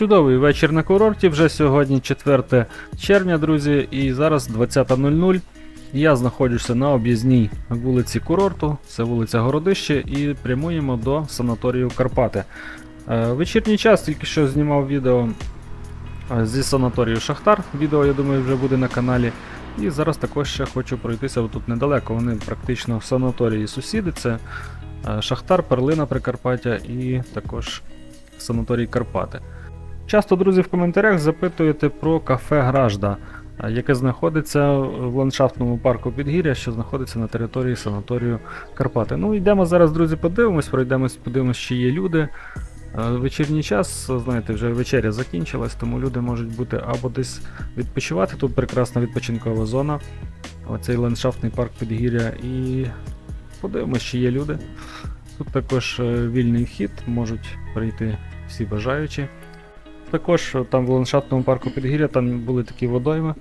Чудовий вечір на курорті. Вже сьогодні 4 червня, друзі, і зараз 20.00. Я знаходжуся на об'їзній вулиці курорту, це вулиця Городище, і прямуємо до санаторію Карпати. Е, Вечірній час тільки що знімав відео е, зі санаторію Шахтар. Відео, я думаю, вже буде на каналі. І зараз також ще хочу пройтися тут недалеко. Вони практично в санаторії сусіди. Це е, Шахтар, Перлина Прикарпаття і також санаторій Карпати. Часто, друзі, в коментарях запитуєте про кафе Гражда, яке знаходиться в ландшафтному парку Підгір'я, що знаходиться на території санаторію Карпати. Ну, йдемо зараз, друзі, подивимось, пройдемось, подивимось, чи є люди. Вечірній час, знаєте, вже вечеря закінчилась, тому люди можуть бути або десь відпочивати. Тут прекрасна відпочинкова зона, оцей ландшафтний парк Підгір'я, і подивимось, чи є люди. Тут також е, вільний вхід, можуть прийти всі бажаючі. Також е, там в ландшафтному парку Підгір'я там були такі водойми,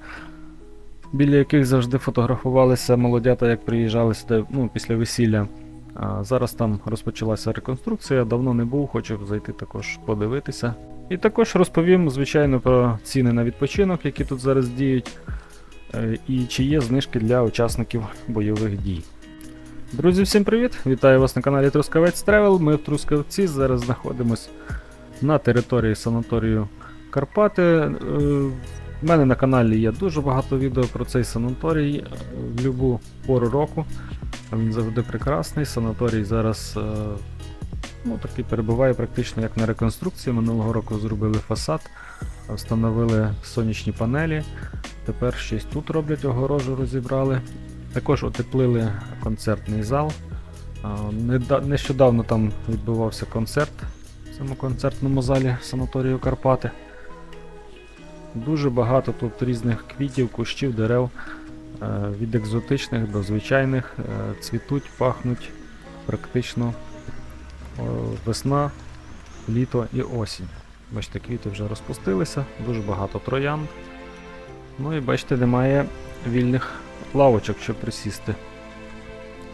біля яких завжди фотографувалися молодята, як приїжджали сюди ну, після весілля. А зараз там розпочалася реконструкція, давно не був, хочу зайти також подивитися. І також розповім, звичайно, про ціни на відпочинок, які тут зараз діють, е, і чи є знижки для учасників бойових дій. Друзі, всім привіт! Вітаю вас на каналі Трускавець Тревел. Ми в Трускавці зараз знаходимось на території санаторію Карпати. Е, В мене на каналі є дуже багато відео про цей санаторій е, в будь-яку пору року. Він завжди прекрасний. Санаторій зараз е, ну, такий перебуває практично як на реконструкції. Минулого року зробили фасад, встановили сонячні панелі. Тепер щось тут роблять, огорожу розібрали. Також утеплили концертний зал. Нещодавно там відбувався концерт цьому концертному залі санаторію Карпати. Дуже багато тут різних квітів, кущів, дерев, е, від екзотичних до звичайних, е, цвітуть, пахнуть практично весна, літо і осінь. Бачите, квіти вже розпустилися, дуже багато троянд. Ну і бачите, немає вільних лавочок, щоб присісти.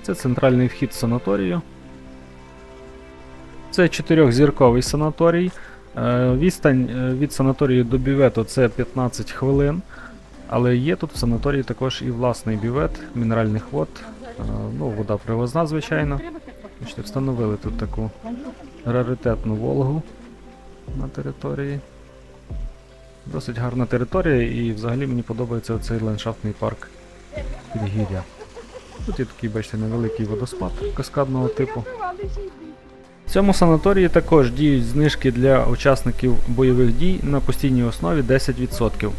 Це центральний вхід в санаторію. Це чотирьохзірковий санаторій. Е, Відстань е, від санаторію до бювету це 15 хвилин. Але є тут в санаторії також і власний бювет мінеральних вод. Е, Ну, вода привозна, звичайно. Встановили тут таку раритетну Волгу на території. Досить гарна територія і взагалі мені подобається оцей ландшафтний парк Підгір'я. Тут є такий, бачите, невеликий водоспад каскадного типу. В цьому санаторії також діють знижки для учасників бойових дій на постійній основі 10%.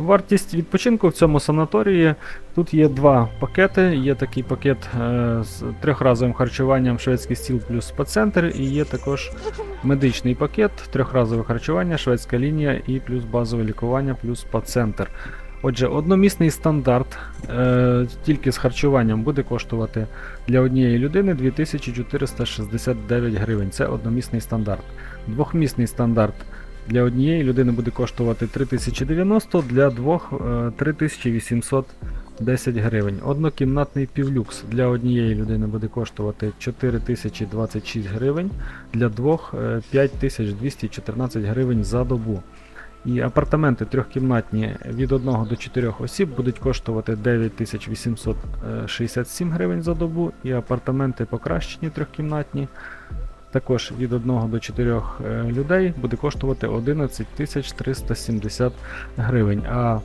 Вартість відпочинку в цьому санаторії тут є два пакети. Є такий пакет е, з трьохразовим харчуванням шведський стіл плюс спа-центр, і є також медичний пакет, трьохразове харчування, шведська лінія і плюс базове лікування плюс спа-центр. Отже, одномісний стандарт е, тільки з харчуванням буде коштувати для однієї людини 2469 гривень. Це одномісний стандарт. Двохмісний стандарт для однієї людини буде коштувати 3090, для двох е, 3810 гривень. Однокімнатний півлюкс для однієї людини буде коштувати 4026 гривень, для двох е, 5214 гривень за добу. І апартаменти трьохкімнатні від 1 до 4 осіб будуть коштувати 9867 гривень за добу, і апартаменти покращені трьохкімнатні також від 1 до 4 е, людей буде коштувати 11 370 гривень. А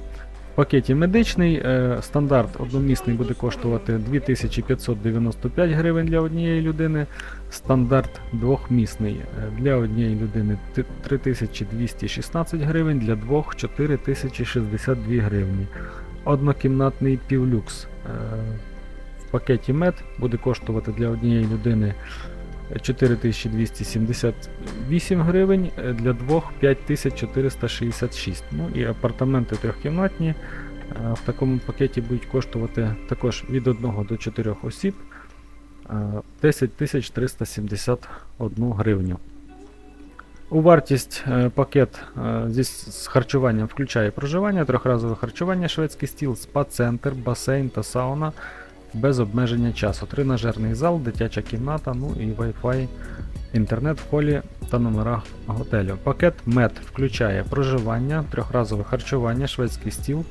пакеті медичний е, стандарт одномісний буде коштувати 2595 гривень для однієї людини. Стандарт двохмісний е, для однієї людини 3216 гривень, для двох 4062 гривні. Однокімнатний півлюкс е, в пакеті мед буде коштувати для однієї людини 4278 гривень, е, для двох 5466. Ну і апартаменти трьохкімнатні е, в такому пакеті будуть коштувати також від 1 до 4 осіб е, 10 371 гривню. У вартість е, пакет е, зі з харчуванням включає проживання, трьохразове харчування, шведський стіл, спа-центр, басейн та сауна без обмеження часу. Тренажерний зал, дитяча кімната, ну і Wi-Fi, інтернет в холі та номерах готелю. Пакет МЕД включає проживання, трьохразове харчування, шведський стіл,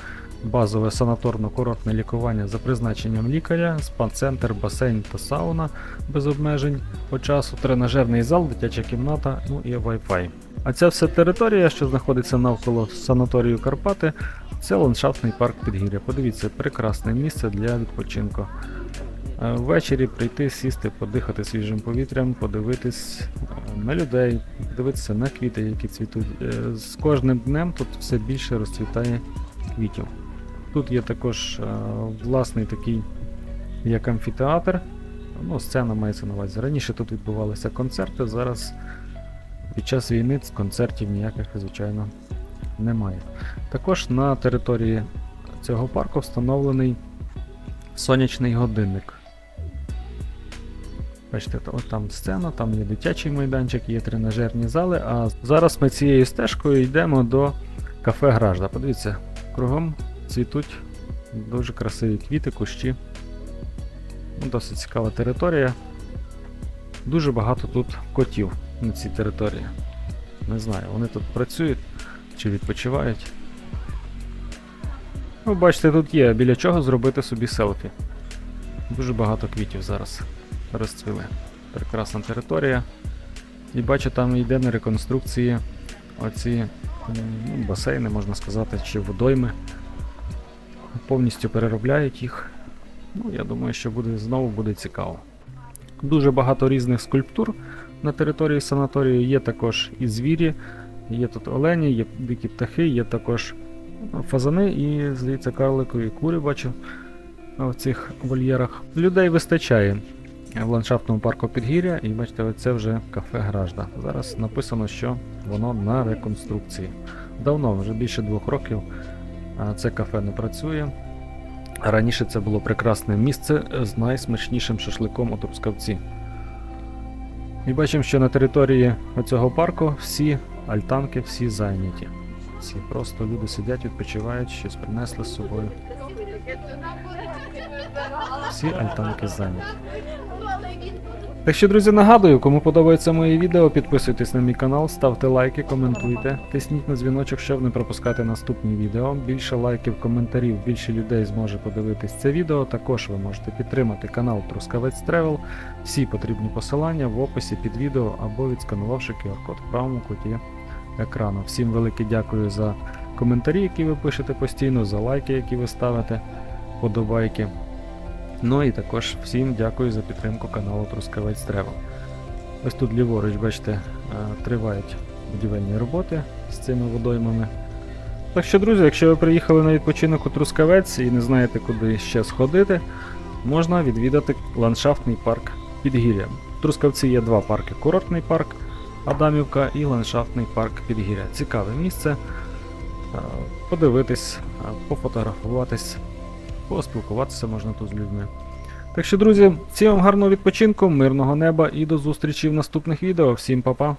базове санаторно-курортне лікування за призначенням лікаря, спа-центр, басейн та сауна без обмежень по часу, тренажерний зал, дитяча кімната, ну і Wi-Fi. А ця вся територія, що знаходиться навколо санаторію Карпати, це ландшафтний парк Підгір'я. Подивіться, прекрасне місце для відпочинку. Е, Ввечері прийти, сісти, подихати свіжим повітрям, подивитись е, на людей, подивитися на квіти, які цвітуть. Е, З кожним днем тут все більше розцвітає квітів. Тут є також власний такий як амфітеатр. Ну, сцена мається на увазі. Раніше тут відбувалися концерти, зараз під час війни концертів ніяких, звичайно, немає. Також на території цього парку встановлений сонячний годинник. Бачите, от там сцена, там є дитячий майданчик, є тренажерні зали. А зараз ми цією стежкою йдемо до кафе Гражда. Подивіться, кругом цвітуть дуже красиві квіти, кущі. Ну, Досить цікава територія. Дуже багато тут котів на цій території. Не знаю, вони тут працюють чи відпочивають. Ну, бачите, тут є біля чого зробити собі селфі. Дуже багато квітів зараз розцвіли. Прекрасна територія. І бачу, там йде на реконструкції оці ну, басейни, можна сказати, чи водойми. Повністю переробляють їх. Ну, я думаю, що буде, знову буде цікаво. Дуже багато різних скульптур на території санаторію. Є також і звірі, є тут олені, є дикі птахи, є також ну, фазани і, здається, карликові кури бачу в цих вольєрах. Людей вистачає в ландшафтному парку Підгір'я, і бачите, це вже кафе Гражда. Зараз написано, що воно на реконструкції. Давно, вже більше двох років, це кафе не працює. Раніше це було прекрасне місце з найсмачнішим шашликом у Трускавці. І бачимо, що на території цього парку всі альтанки всі зайняті. Всі просто люди сидять, відпочивають, щось принесли з собою. Всі альтанки зайняті. Так що, друзі, нагадую, кому подобається моє відео, підписуйтесь на мій канал, ставте лайки, коментуйте, тисніть на дзвіночок, щоб не пропускати наступні відео. Більше лайків, коментарів, більше людей зможе подивитись це відео. Також ви можете підтримати канал Трускавець Тревел. Всі потрібні посилання в описі під відео або відсканувавши QR-код в правому куті екрану. Всім велике дякую за коментарі, які ви пишете постійно, за лайки, які ви ставите, подобайки. Ну і також всім дякую за підтримку каналу Трускавець Тревел. Ось тут ліворуч, бачите, е, тривають будівельні роботи з цими водоймами. Так що, друзі, якщо ви приїхали на відпочинок у Трускавець і не знаєте, куди ще сходити, можна відвідати ландшафтний парк Підгір'я. В Трускавці є два парки: курортний парк Адамівка і ландшафтний парк Підгір'я. Цікаве місце. е, Подивитись, е, пофотографуватись, поспілкуватися можна тут з людьми. Так що, друзі, всім вам гарного відпочинку, мирного неба і до зустрічі в наступних відео. Всім па-па!